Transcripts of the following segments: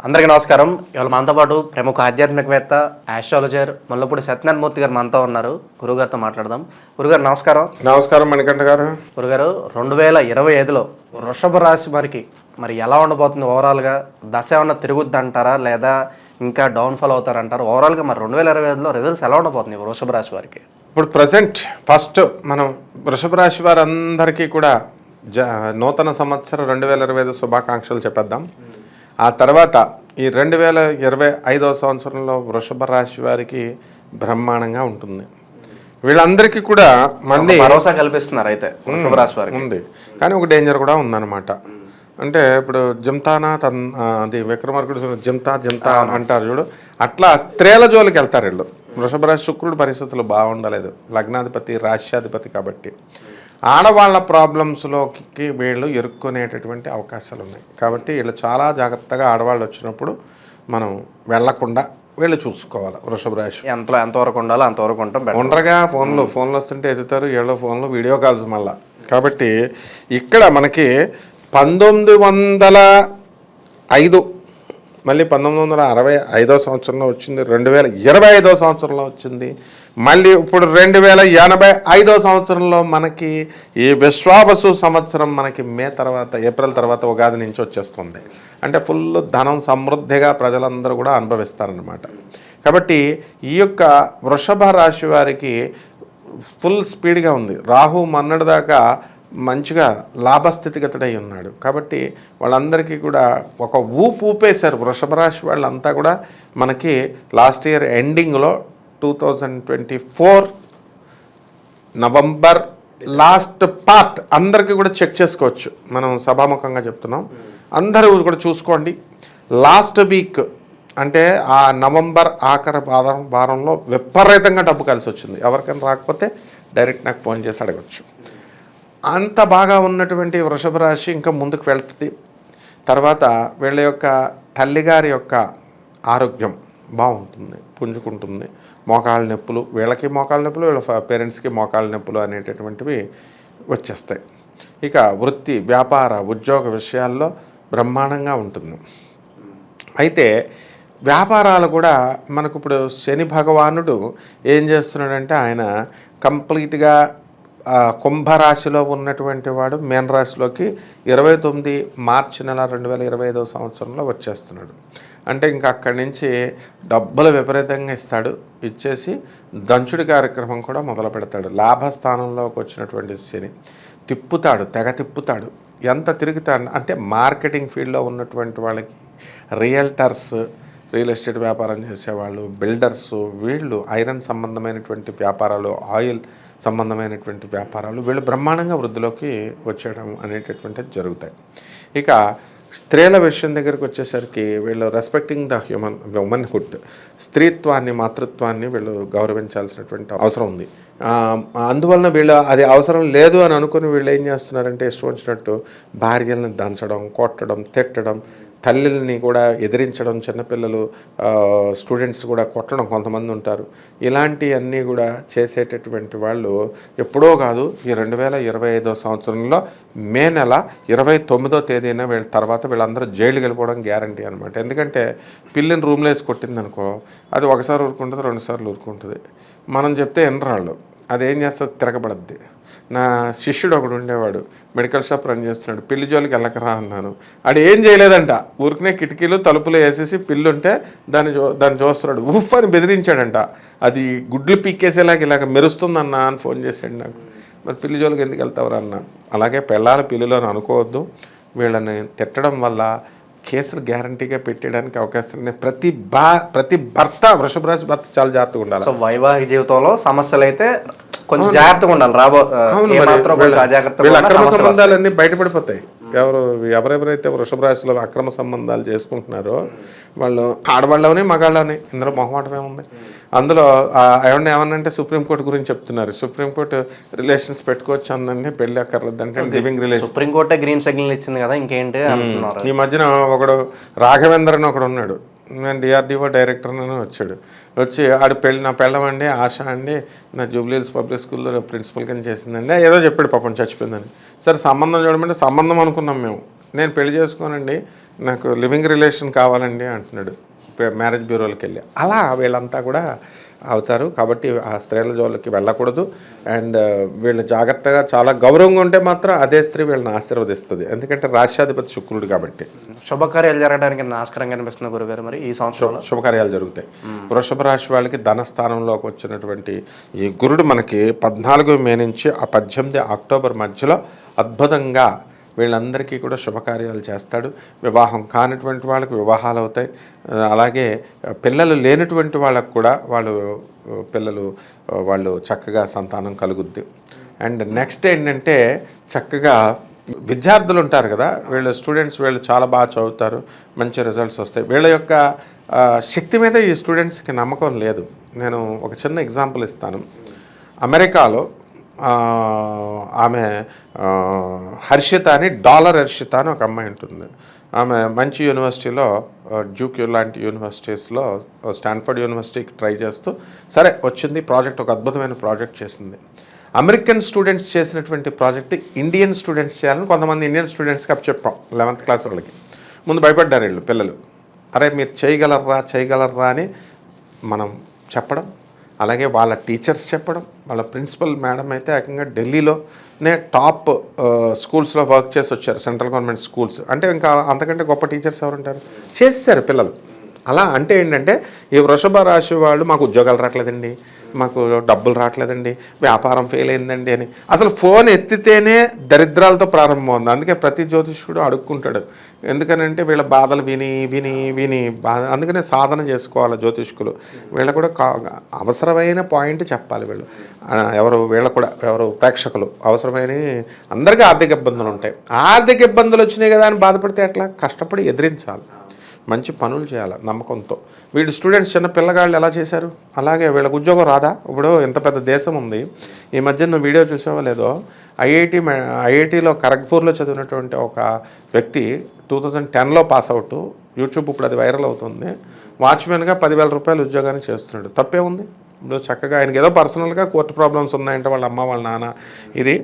అందరికీ నమస్కారం. ఇవాళ మనతో పాటు ప్రముఖ ఆధ్యాత్మికవేత్త ఆస్ట్రాలజర్ ముల్లపూడి సత్యనారాయణ మూర్తి గారు మనతో ఉన్నారు. గురుగారితో మాట్లాడదాం. గురుగారు నమస్కారం. నమస్కారం మణికంఠ గారు. గురుగారు రెండు వేల ఇరవై ఐదులో వృషభ రాశి వారికి మరి ఎలా ఉండబోతుంది ఓవరాల్గా? దశ ఏమన్నా తిరుగుద్ది అంటారా లేదా ఇంకా డౌన్ఫాల్ అవుతారంటారు? ఓవరాల్గా మరి రెండు వేల ఇరవై ఐదులో రిజల్ట్స్ ఎలా ఉండబోతుంది వృషభ రాశి వారికి? ఇప్పుడు ప్రజెంట్ ఫస్ట్ మనం వృషభ రాశి వారందరికీ కూడా జ నూతన సంవత్సరం రెండు వేల ఇరవై ఐదు శుభాకాంక్షలు చెప్పేద్దాం. ఆ తర్వాత ఈ రెండు వేల ఇరవై ఐదవ సంవత్సరంలో వృషభ రాశి వారికి బ్రహ్మాండంగా ఉంటుంది. వీళ్ళందరికీ కూడా మళ్ళీ భరోసా కల్పిస్తున్నారు అయితే వృషభ రాశి వారికి. ఉంది. కానీ ఒక డేంజర్ కూడా ఉందన్నమాట. అంటే ఇప్పుడు జిమ్తానా తన్ అది విక్రమార్కుడు జిమ్తా జిమ్తా అంటారు చూడు. అట్లా స్త్రీల జోలికి వెళ్తారు వీళ్ళు. వృషభ రాశి శుక్రుడు పరిస్థితులు బాగుండలేదు. లగ్నాధిపతి రాష్ట్రాధిపతి కాబట్టి. ఆడవాళ్ళ ప్రాబ్లమ్స్లోకి వీళ్ళు ఇరుక్కునేటటువంటి అవకాశాలు ఉన్నాయి కాబట్టి వీళ్ళు చాలా జాగ్రత్తగా ఆడవాళ్ళు వచ్చినప్పుడు మనం వెళ్ళకుండా వీళ్ళు చూసుకోవాలి. వృషభ రాశి ఎంతలో ఎంతవరకు ఉండాలో అంతవరకు ఉంటాం. ఉండగా ఫోన్లు ఫోన్లు వస్తుంటే ఎదుగుతారు ఏళ్ళో ఫోన్లు వీడియో కాల్స్ మళ్ళా. కాబట్టి ఇక్కడ మనకి పంతొమ్మిది వందల ఐదు మళ్ళీ పంతొమ్మిది వందల అరవై ఐదో సంవత్సరంలో వచ్చింది రెండు వేల ఇరవై ఐదో సంవత్సరంలో వచ్చింది. మళ్ళీ ఇప్పుడు రెండు వేల ఎనభై ఐదో సంవత్సరంలో మనకి ఈ విశ్వావసు సంవత్సరం మనకి మే తర్వాత ఏప్రిల్ తర్వాత ఉగాది నుంచి వచ్చేస్తుంది. అంటే ఫుల్ ధనం సమృద్ధిగా ప్రజలందరూ కూడా అనుభవిస్తారనమాట కాబట్టి ఈ యొక్క వృషభ రాశి వారికి ఫుల్ స్పీడ్గా ఉంది. రాహు మన్నటి దాకా మంచిగా లాభస్థితిగతుడై ఉన్నాడు. కాబట్టి వాళ్ళందరికీ కూడా ఒక ఊపు ఊపేశారు. వృషభ రాశి వాళ్ళంతా కూడా మనకి లాస్ట్ ఇయర్ ఎండింగ్లో two thousand twenty four November last part అందరికీ కూడా చెక్ చేసుకోవచ్చు. మనం సభాముఖంగా చెప్తున్నాం. అందరూ కూడా చూసుకోండి. లాస్ట్ వీక్ అంటే ఆ నవంబర్ ఆఖరి వారం వారంలో విపరీతంగా డబ్బు కలిసి వచ్చింది ఎవరికైనా రాకపోతే డైరెక్ట్ నాకు ఫోన్ చేసి అడగచ్చు. అంత బాగా ఉన్నటువంటి వృషభ రాశి ఇంకా ముందుకు వెళ్తుంది. తర్వాత వీళ్ళ యొక్క తల్లిగారి యొక్క ఆరోగ్యం బాగుంటుంది పుంజుకుంటుంది. మోకాళ్ళ నొప్పులు వీళ్ళకి మోకాళ్ళ నొప్పులు వీళ్ళ పేరెంట్స్కి మోకాళ్ళ నొప్పులు అనేటటువంటివి వచ్చేస్తాయి. ఇక వృత్తి వ్యాపార ఉద్యోగ విషయాల్లో బ్రహ్మాండంగా ఉంటుంది. అయితే వ్యాపారాలు కూడా మనకు ఇప్పుడు శని భగవానుడు ఏం చేస్తున్నాడంటే ఆయన కంప్లీట్గా కుంభరాశిలో ఉన్నటువంటి వాడు మేన్ రాశిలోకి ఇరవై తొమ్మిది మార్చి నెల రెండు వేల ఇరవై ఐదవ సంవత్సరంలో వచ్చేస్తున్నాడు. అంటే ఇంకా అక్కడి నుంచి డబ్బులు విపరీతంగా ఇస్తాడు. ఇచ్చేసి దంచుడి కార్యక్రమం కూడా మొదలు పెడతాడు. లాభస్థానంలోకి వచ్చినటువంటి శని తిప్పుతాడు తెగ తిప్పుతాడు. ఎంత తిరుగుతాడు అంటే మార్కెటింగ్ ఫీల్డ్లో ఉన్నటువంటి వాళ్ళకి రియల్టర్స్ రియల్ ఎస్టేట్ వ్యాపారం చేసేవాళ్ళు బిల్డర్స్ వీళ్ళు ఐరన్ సంబంధమైనటువంటి వ్యాపారాలు ఆయిల్ సంబంధమైనటువంటి వ్యాపారాలు వీళ్ళు బ్రహ్మాండంగా వృద్ధిలోకి వచ్చేయడం అనేటటువంటిది జరుగుతాయి. ఇక స్త్రీల విషయం దగ్గరికి వచ్చేసరికి వీళ్ళు రెస్పెక్టింగ్ ద హ్యూమన్ ఉమెన్హుడ్ స్త్రీత్వాన్ని మాతృత్వాన్ని వీళ్ళు గౌరవించాల్సినటువంటి అవసరం ఉంది. అందువలన వీళ్ళు అది అవసరం లేదు అని అనుకుని వీళ్ళు ఏం చేస్తున్నారంటే ఇష్టం వచ్చినట్టు భార్యలను దంచడం కొట్టడం తిట్టడం తల్లిని కూడా ఎదిరించడం చిన్నపిల్లలు స్టూడెంట్స్ కూడా కొట్టడం కొంతమంది ఉంటారు. ఇలాంటివన్నీ కూడా చేసేటటువంటి వాళ్ళు ఎప్పుడో కాదు ఈ రెండు వేల ఇరవై ఐదో సంవత్సరంలో మే నెల ఇరవై తొమ్మిదో తేదీన వీళ్ళ తర్వాత వీళ్ళందరూ జైలుకి వెళ్ళిపోవడం గ్యారంటీ అనమాట ఎందుకంటే పిల్లిని రూమ్లో వేసి కొట్టిందనుకో అది ఒకసారి ఊరుకుంటుంది రెండుసార్లు ఊరుకుంటుంది. మనం చెప్తే ఎన్నరాళ్ళు అది ఏం చేస్తుంది? తిరగబడద్ది. నా శిష్యుడు ఒకడు ఉండేవాడు. మెడికల్ షాప్ రన్ చేస్తున్నాడు. పిల్లి జోలికి వెళ్ళకరా అన్నాను. ఆడు ఏం చేయలేదంట. ఊరికనే కిటికీలు తలుపులు వేసేసి పిల్లు ఉంటే దాన్ని చూ దాన్ని చూస్తున్నాడు. ఉఫ్ అని బెదిరించాడంట. అది గుడ్లు పీక్కేసేలాగా ఇలాగ మెరుస్తుందన్నా అని ఫోన్ చేశాడు నాకు. మరి పిల్లి జోలికి ఎందుకు వెళ్తావురా అన్న. అలాగే పెళ్ళాల పిల్లులు అని అనుకోవద్దు. వీళ్ళని తిట్టడం వల్ల కేసులు గ్యారంటీగా పెట్టడానికి అవకాశం ఉన్నాయి ప్రతి బా ప్రతి భర్త వృషభ రాశి భర్త చాలా జాగ్రత్తగా ఉండాలి. సో వైవాహిక జీవితంలో సమస్యలు అయితే కొంచెం జాగ్రత్తగా ఉండాలి. రాబో వీళ్ళ- అక్రమ. సంబంధాలన్నీ బయటపడిపోతాయి. ఎవరు ఎవరెవరైతే వృషభ రాశిలో అక్రమ సంబంధాలు చేసుకుంటున్నారో వాళ్ళు ఆడవాళ్ళని మగాళ్ళని ఇందులో మొహమాటం ఏముంది? అందులో ఏమన్నా ఏమన్నంటే సుప్రీంకోర్టు గురించి చెప్తున్నారు. సుప్రీంకోర్టు రిలేషన్స్ పెట్టుకోవచ్చు అందండి పెళ్ళి అక్కర్లేదు. అంటే లివింగ్ రిలేషన్ సుప్రీంకోర్టే గ్రీన్ సిగ్నల్ ఇచ్చింది కదా ఇంకేంటి ఈ మధ్యన ఒకడు రాఘవేంద్ర అని ఒకడు ఉన్నాడు. నేను డిఆర్డిఓ డైరెక్టర్ వచ్చాడు. వచ్చి ఆడు పెళ్ళి నా పెళ్ళమండి ఆశ అండి నా జూబ్లీహిల్స్ పబ్లిక్ స్కూల్లో ప్రిన్సిపల్ కింద చేసిందండి. ఏదో చెప్పాడు పాపం చచ్చిపోయిందని. సరే సంబంధం చూడమంటే సంబంధం అనుకున్నాం మేము. నేను పెళ్ళి చేసుకోనండి నాకు లివింగ్ రిలేషన్ కావాలండి అంటున్నాడు. మ్యారేజ్ బ్యూరోలకు వెళ్ళి. అలా వీళ్ళంతా కూడా అవుతారు. కాబట్టి ఆ స్త్రీల జోలికి వెళ్ళకూడదు. అండ్ వీళ్ళు జాగ్రత్తగా చాలా గౌరవంగా ఉంటే మాత్రం అదే స్త్రీ వీళ్ళని ఆశీర్వదిస్తుంది. ఎందుకంటే రాష్ట్రాధిపతి శుక్రుడు కాబట్టి. శుభకార్యాలు జరగడానికి నాశకరంగా అనిపిస్తుంది గురుగారు మరి ఈ సంవత్సరంలో. శుభకార్యాలు జరుగుతాయి. వృషభ రాశి వాళ్ళకి ధనస్థానంలోకి వచ్చినటువంటి ఈ గురుడు మనకి పద్నాలుగు మే నుంచి ఆ పద్దెనిమిది అక్టోబర్ మధ్యలో అద్భుతంగా వీళ్ళందరికీ కూడా శుభకార్యాలు చేస్తాడు. వివాహం కానటువంటి వాళ్ళకి వివాహాలు అవుతాయి. అలాగే పిల్లలు లేనటువంటి వాళ్ళకు కూడా వాళ్ళు పిల్లలు వాళ్ళు చక్కగా సంతానం కలుగుద్ది. అండ్ నెక్స్ట్ ఏంటంటే చక్కగా విద్యార్థులు ఉంటారు కదా వీళ్ళు స్టూడెంట్స్ వీళ్ళు చాలా బాగా చదువుతారు మంచి రిజల్ట్స్ వస్తాయి. వీళ్ళ యొక్క శక్తి మీద ఈ స్టూడెంట్స్కి నమ్మకం లేదు. నేను ఒక చిన్న ఎగ్జాంపుల్ ఇస్తాను. అమెరికాలో ఆమె హర్షిత అని డాలర్ హర్షిత అని ఒక అమ్మాయి ఉంటుంది. ఆమె మంచి యూనివర్సిటీలో ఆ, డ్యూక్ లాంటి యూనివర్సిటీస్లో స్టాన్ఫర్డ్ యూనివర్సిటీకి ట్రై చేస్తూ సరే వచ్చింది ప్రాజెక్ట్ ఒక అద్భుతమైన ప్రాజెక్ట్ చేసింది. అమెరికన్ స్టూడెంట్స్ చేసినటువంటి ప్రాజెక్ట్ ఇండియన్ స్టూడెంట్స్ చేయాలని కొంతమంది ఇండియన్ స్టూడెంట్స్కి అప్ చెప్పాం లెవెంత్ క్లాస్ వాళ్ళకి. ముందు భయపడ్డారు వీళ్ళు పిల్లలు. అరే మీరు చేయగలరా చేయగలరా అని మనం చెప్పడం అలాగే వాళ్ళ టీచర్స్ చెప్పడం వాళ్ళ ప్రిన్సిపల్ మేడం అయితే ఏకంగా ఢిల్లీలోనే టాప్ స్కూల్స్లో వర్క్ చేసి వచ్చారు సెంట్రల్ గవర్నమెంట్ స్కూల్స్. అంటే ఇంకా అంతకంటే గొప్ప టీచర్స్ ఎవరుంటారు? చేసేసారు పిల్లలు. అలా అంటే ఏంటంటే ఈ వృషభ రాశి వాళ్ళు మాకు ఉద్యోగాలు రావట్లేదండి. మాకు డబ్బులు రావట్లేదండి వ్యాపారం ఫెయిల్ అయిందండి అని. అసలు ఫోన్ ఎత్తితేనే దరిద్రాలతో ప్రారంభం ఉంది అందుకే ప్రతి జ్యోతిష్కుడు అడుక్కుంటాడు. ఎందుకనంటే వీళ్ళ బాధలు విని విని విని అందుకనే సాధన చేసుకోవాలి జ్యోతిష్కులు. వీళ్ళ కూడా కా అవసరమైన పాయింట్ చెప్పాలి వీళ్ళు. ఎవరు వీళ్ళ కూడా ఎవరు ప్రేక్షకులు అవసరమైన అందరికీ ఆర్థిక ఇబ్బందులు ఉంటాయి. ఆర్థిక ఇబ్బందులు వచ్చినాయి కదా అని బాధపడితే అట్లా కష్టపడి ఎదిరించాలి. మంచి పనులు చేయాలి నమ్మకంతో. వీడు స్టూడెంట్స్ చిన్న పిల్లగాళ్ళు ఎలా చేశారు? అలాగే వీళ్ళకి ఉద్యోగం రాదా? ఇప్పుడు ఇంత పెద్ద దేశం ఉంది. ఈ మధ్య నువ్వు వీడియో చూసావో లేదో ఐఐటి ఐఐటిలో ఖరగ్పూర్లో చదివినటువంటి ఒక వ్యక్తి టూ థౌజండ్ టెన్లో పాస్ అవుట్. యూట్యూబ్ ఇప్పుడు అది వైరల్ అవుతుంది. వాచ్మెన్గా పదివేల రూపాయలు ఉద్యోగాన్ని చేస్తున్నాడు. తప్పే ఉంది? ఇప్పుడు చక్కగా ఆయనకి ఏదో పర్సనల్గా కోర్టు ప్రాబ్లమ్స్ ఉన్నాయంటే వాళ్ళ అమ్మ వాళ్ళ నాన్న ఇది.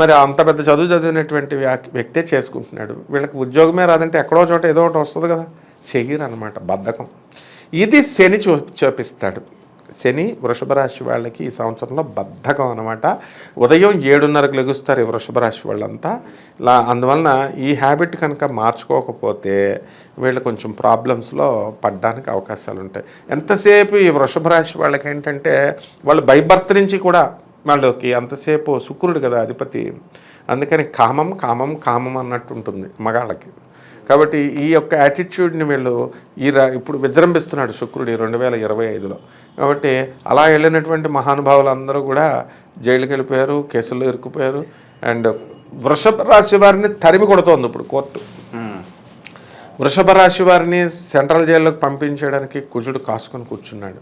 మరి అంత పెద్ద చదువు చదివినటువంటి వ్యక్తే చేసుకుంటున్నాడు. వీళ్ళకి ఉద్యోగమే రాదంటే ఎక్కడో చోట ఏదో ఒకటి వస్తుంది కదా. చెయ్యరు అనమాట బద్ధకం. ఇది శని చూ చూపిస్తాడు. శని వృషభ రాశి వాళ్ళకి ఈ సంవత్సరంలో బద్ధకం అనమాట ఉదయం ఏడున్నరకు లెగుస్తారు ఈ వృషభ రాశి వాళ్ళంతా. ఇలా అందువలన ఈ హ్యాబిట్ కనుక మార్చుకోకపోతే వీళ్ళు కొంచెం ప్రాబ్లమ్స్లో పడ్డానికి అవకాశాలు ఉంటాయి ఎంతసేపు ఈ వృషభ రాశి వాళ్ళకి ఏంటంటే వాళ్ళు బైబర్త్ నుంచి కూడా వాళ్ళకి అంతసేపు శుక్రుడు కదా అధిపతి. అందుకని కామం కామం కామం అన్నట్టు ఉంటుంది మగాళ్ళకి. కాబట్టి ఈ యొక్క యాటిట్యూడ్ని వీళ్ళు ఈ రా ఇప్పుడు విజృంభిస్తున్నాడు శుక్రుడు రెండు వేల ఇరవై ఐదులో. కాబట్టి అలా వెళ్ళినటువంటి మహానుభావులు అందరూ కూడా జైలుకి వెళ్ళిపోయారు కేసుల్లో ఇరుక్కుపోయారు. అండ్ వృషభ రాశి వారిని తరిమి కొడుతోంది ఇప్పుడు కోర్టు. వృషభ రాశి వారిని సెంట్రల్ జైల్లోకి పంపించడానికి కుజుడు కాసుకొని కూర్చున్నాడు.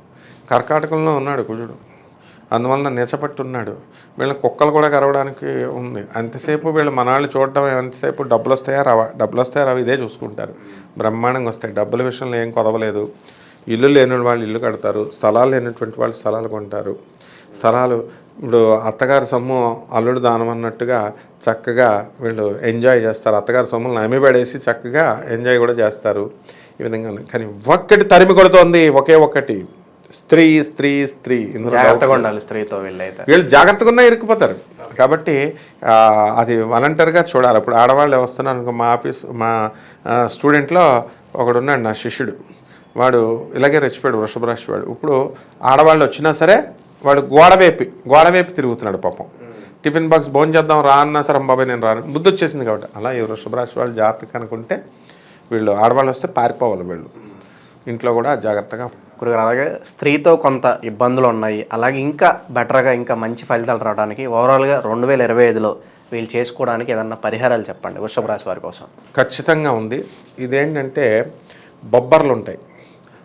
కర్కాటకంలో ఉన్నాడు కుజుడు. అందువలన నిచపట్టున్నాడు వీళ్ళని కుక్కలు కూడా కరవడానికి ఉంది. అంతసేపు వీళ్ళు మనవాళ్ళు చూడటం ఎంతసేపు డబ్బులు వస్తాయా రవా డబ్బులు వస్తాయా రావా ఇదే చూసుకుంటారు. బ్రహ్మాండంగా వస్తాయి. డబ్బుల విషయంలో ఏం కొదవలేదు. ఇల్లు లేని వాళ్ళు ఇల్లు కడతారు. స్థలాలు లేనటువంటి వాళ్ళు స్థలాలు కొంటారు. స్థలాలు ఇప్పుడు అత్తగారి సొమ్ము అల్లుడు దానం అన్నట్టుగా చక్కగా వీళ్ళు ఎంజాయ్ చేస్తారు. అత్తగారి సొమ్ములు నమ్మిపడేసి చక్కగా ఎంజాయ్ కూడా చేస్తారు. ఈ విధంగా కానీ ఒక్కటి తరిమి కొడుతోంది ఒకే ఒక్కటి. స్త్రీ స్త్రీ స్త్రీ జాగ్రత్తగా ఉండాలి స్త్రీతో వీళ్ళైతే. వీళ్ళు జాగ్రత్తగా ఉన్నా ఇరుక్కుపోతారు కాబట్టి అది వాలంటీర్గా చూడాలి. ఇప్పుడు ఆడవాళ్ళు వస్తున్నారు అనుకో మా ఆఫీస్ మా స్టూడెంట్లో ఒకడు ఉన్నాడు నా శిష్యుడు. వాడు ఇలాగే రెచ్చిపోయాడు వృషభ రాశి వాడు ఇప్పుడు ఆడవాళ్ళు వచ్చినా సరే వాడు గోడవేపి గోడవేపి తిరుగుతున్నాడు పాపం. టిఫిన్ బాక్స్ భోజనం చేద్దాం రా అన్నా సరే బాబాయ్ నేను రాను. బుద్ధి వచ్చేసింది కాబట్టి. అలా ఈ వృషభ రాశి వాళ్ళు జాగ్రత్తగా అనుకుంటే వీళ్ళు ఆడవాళ్ళు వస్తే పారిపోవాలి వీళ్ళు. ఇంట్లో కూడా జాగ్రత్తగా గురుగారు అలాగే స్త్రీతో కొంత ఇబ్బందులు ఉన్నాయి. అలాగే ఇంకా బెటర్గా ఇంకా మంచి ఫలితాలు రావడానికి ఓవరాల్గా రెండు వేల ఇరవై ఐదులో వీళ్ళు చేసుకోవడానికి ఏదన్నా పరిహారాలు చెప్పండి వృషభ రాశి వారి కోసం. ఖచ్చితంగా ఉంది. ఇదేంటంటే బొబ్బర్లు ఉంటాయి.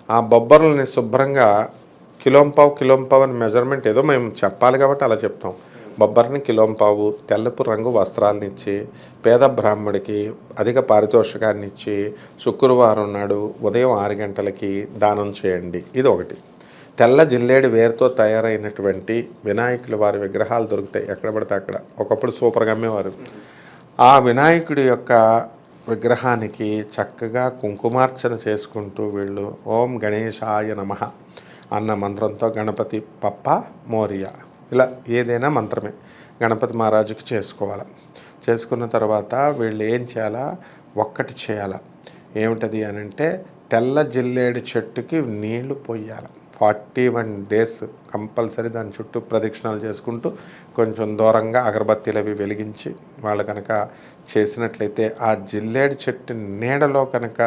ఆ బొబ్బర్లని శుభ్రంగా కిలోంపావు కిలోంపావు అని మెజర్మెంట్ ఏదో మేము చెప్పాలి కాబట్టి అలా చెప్తాం. బొబ్బర్ని కిలోంపావు తెల్లపు రంగు వస్త్రాలనిచ్చి పేద బ్రాహ్మడికి అధిక పారితోషికాన్ని ఇచ్చి శుక్రవారం నాడు ఉదయం ఆరు గంటలకి దానం చేయండి. ఇది ఒకటి. తెల్ల జిల్లేడు వేరుతో తయారైనటువంటి వినాయకులు వారి విగ్రహాలు దొరుకుతాయి. ఎక్కడ పడితే అక్కడ. ఒకప్పుడు సూపర్గా అమ్మేవారు. ఆ వినాయకుడి యొక్క విగ్రహానికి చక్కగా కుంకుమార్చన చేసుకుంటూ వీళ్ళు ఓం గణేశాయ నమ అన్న మంత్రంతో గణపతి పప్ప మోరియా. ఇలా ఏదైనా మంత్రమే. గణపతి మహారాజుకి చేసుకోవాలి. చేసుకున్న తర్వాత వీళ్ళు ఏం చేయాలా? ఒక్కటి చేయాలా. ఏమిటది అని అంటే తెల్ల జిల్లేడు చెట్టుకి నీళ్ళు పోయాలి. ఫార్టీ వన్ డేస్ కంపల్సరీ దాని చుట్టూ ప్రదక్షిణాలు చేసుకుంటూ కొంచెం దూరంగా అగరబత్తీలు అవి వెలిగించి వాళ్ళు కనుక చేసినట్లయితే ఆ జిల్లేడు చెట్టు నీడలో కనుక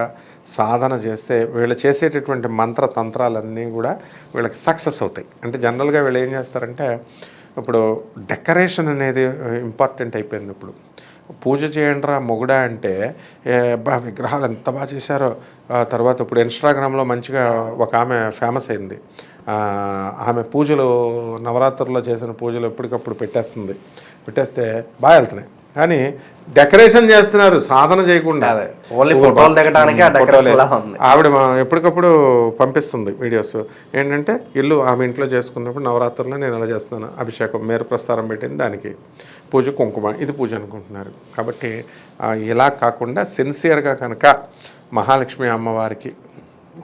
సాధన చేస్తే వీళ్ళు చేసేటటువంటి మంత్ర తంత్రాలన్నీ కూడా వీళ్ళకి సక్సెస్ అవుతాయి. అంటే జనరల్గా వీళ్ళు ఏం చేస్తారంటే ఇప్పుడు డెకరేషన్ అనేది ఇంపార్టెంట్ అయిపోయింది ఇప్పుడు. పూజ చేయండిరా మొగుడా అంటే బా విగ్రహాలు ఎంత బాగా చేశారో. తర్వాత ఇప్పుడు ఇన్స్టాగ్రామ్లో మంచిగా ఒక ఆమె ఫేమస్ అయింది. ఆమె పూజలు నవరాత్రుల్లో చేసిన పూజలు ఎప్పటికప్పుడు పెట్టేస్తుంది. పెట్టేస్తే బాగా వెళ్తున్నాయి. కానీ డెకరేషన్ చేస్తున్నారు సాధన చేయకుండా. ఓన్లీ ఫోటోలు దిగడానికే. ఆవిడ ఎప్పటికప్పుడు పంపిస్తుంది వీడియోస్. ఏంటంటే ఇల్లు ఆమె ఇంట్లో చేసుకున్నప్పుడు నవరాత్రుల్లో నేను ఎలా చేస్తున్నాను అభిషేకం మేరు ప్రస్తారం పెట్టింది దానికి. పూజ కుంకుమ ఇది పూజ అనుకుంటున్నారు. కాబట్టి ఇలా కాకుండా సిన్సియర్గా కనుక మహాలక్ష్మి అమ్మవారికి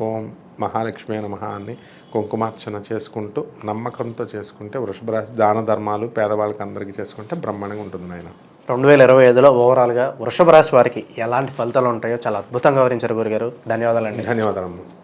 ఓం మహాలక్ష్మి నమః అని కుంకుమార్చన చేసుకుంటూ నమ్మకంతో చేసుకుంటే వృషభ రాశి దాన ధర్మాలు పేదవాళ్ళకి అందరికీ చేసుకుంటే బ్రహ్మాండంగా ఉంటుంది ఆయన రెండు వేల ఇరవై ఐదులో ఓవరాల్గా వృషభ రాశి వారికి ఎలాంటి ఫలితాలు ఉంటాయో చాలా అద్భుతంగా వివరించారు గురుగారు. ధన్యవాదాలండి. ధన్యవాదాలు